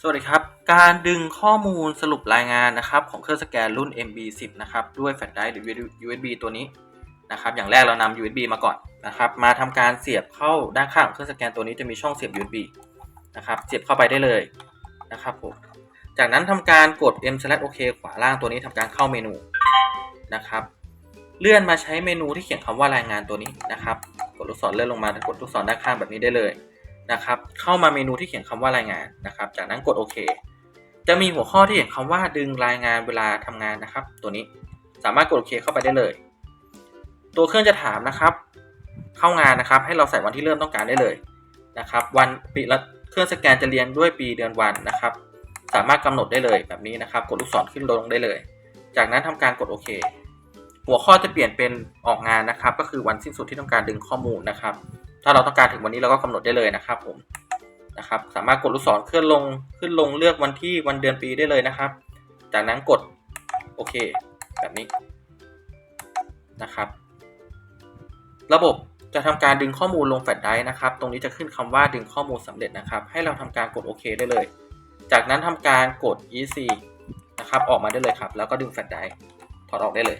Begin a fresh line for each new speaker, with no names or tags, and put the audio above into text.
สวัสดีครับ การดึงข้อมูลสรุปรายงานนะครับของเครื่องสแกนรุ่น MB10 นะครับด้วยแฟลชไดร์หรือ USB ตัวนี้นะครับอย่างแรกเรานำ USB มาก่อนนะครับมาทำการเสียบเข้าด้านข้างเครื่องสแกนตัวนี้จะมีช่องเสียบ USB นะครับเสียบเข้าไปได้เลยนะครับผมจากนั้นทำการกด M OK ขวาล่างตัวนี้ทำการเข้าเมนูนะครับเลื่อนมาใช้เมนูที่เขียนคำว่ารายงานตัวนี้นะครับกดลูกศรเลื่อนลงมากดลูกศรด้านข้างแบบนี้ได้เลย นะครับ เข้ามาเมนูที่เขียนคำว่ารายงานนะครับ จากนั้นกดโอเค จะมีหัวข้อที่เขียนคำว่าดึงรายงานเวลาทำงานนะครับ ตัวนี้สามารถกดโอเคเข้าไปได้เลย ตัวเครื่องจะถามนะครับ เข้างานนะครับ ให้เราใส่วันที่เริ่มต้องการได้เลยนะครับ วันปีละเครื่องสแกนจะเรียงด้วยปีเดือนวันนะครับ สามารถกำหนดได้เลยแบบนี้นะครับ กดลูกศรขึ้นลงได้เลย จากนั้นทำการกดโอเคหัวข้อจะเปลี่ยนเป็นออกงานนะครับ ก็คือวันสิ้นสุดที่ต้องการดึงข้อมูลนะครับ ถ้าเราต้องการถึงวันนี้เราก็กำหนดได้เลยนะครับผมนะครับ สามารถกดลูกศรเคลื่อนลงขึ้นลงเลือกวันที่วันเดือนปีได้เลยนะครับ จากนั้นกดโอเค แบบนี้นะครับ ระบบจะทำการดึงข้อมูลลงแฟลชไดร์นะครับ ตรงนี้จะขึ้นคำว่าดึงข้อมูลสำเร็จนะครับ ให้เราทำการกดโอเคได้เลย จากนั้นทำการกด EC นะครับ ออกมาได้เลยครับ แล้วก็ดึงแฟลชไดร์ถอดออกได้เลย